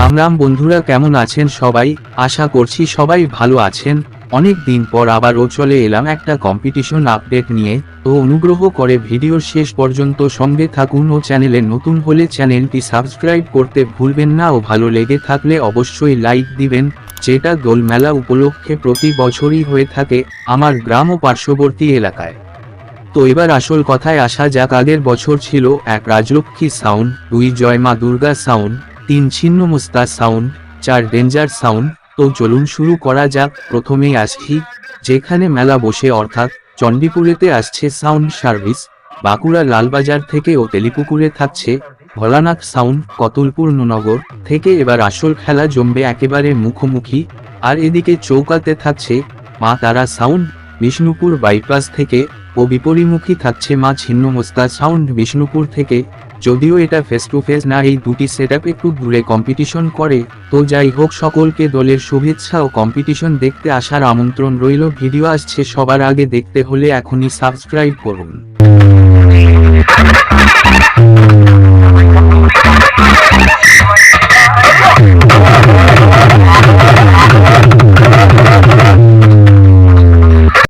রাম রাম বন্ধুরা কেমন আছেন সবাই? আশা করছি সবাই ভালো আছেন। অনেক দিন পর আবারও চলে এলাম একটা কম্পিটিশন আপডেট নিয়ে। তো অনুগ্রহ করে ভিডিওর শেষ পর্যন্ত সঙ্গে থাকুন ও চ্যানেলে নতুন হলে চ্যানেলটি সাবস্ক্রাইব করতে ভুলবেন না ও ভালো লেগে থাকলে অবশ্যই লাইক দিবেন। যেটা দোল মেলা উপলক্ষে প্রতি বছরই হয়ে থাকে আমার গ্রাম ও পার্শ্ববর্তী এলাকায়। তো এবার আসল কথায় আসা যাক, আগের বছর ছিল এক রাজলক্ষ্মী সাউন্ড দুই জয় মা দুর্গা সাউন্ড তিন ছিন্নমস্তা সাউন্ড, চার ডেঞ্জার সাউন্ড, তো চলুন শুরু করা যাক। প্রথমেই আসছি, যেখানে মেলা বসে, অর্থাৎ চণ্ডীপুরেতে আসছে সাউন্ড সার্ভিস। বাঁকুড়া লালবাজার থেকে ও তেলিপুকুরে থাকছে ভোলানাথ সাউন্ড, কতুলপুর নগর থেকে এবার আসল খেলা জমবে একেবারে মুখোমুখি। আর এদিকে চৌকাতে থাকছে মা তারা সাউন্ড, বিষ্ণুপুর বাইপাস থেকে ও বিপরীমুখী থাকছে মা ছিন্নমস্তা সাউন্ড, বিষ্ণুপুর থেকে যদিও এটা ফেস টু ফেস না, এই দুটি সেট একটু দূরে কম্পিটিশন করে। তো যাই হোক, সকলকে দলের শুভেচ্ছা ও কম্পিটিশন দেখতে আসার আমন্ত্রণ রইল। ভিডিও আসছে সবার আগে দেখতে হলে এখনই সাবস্ক্রাইব করুন।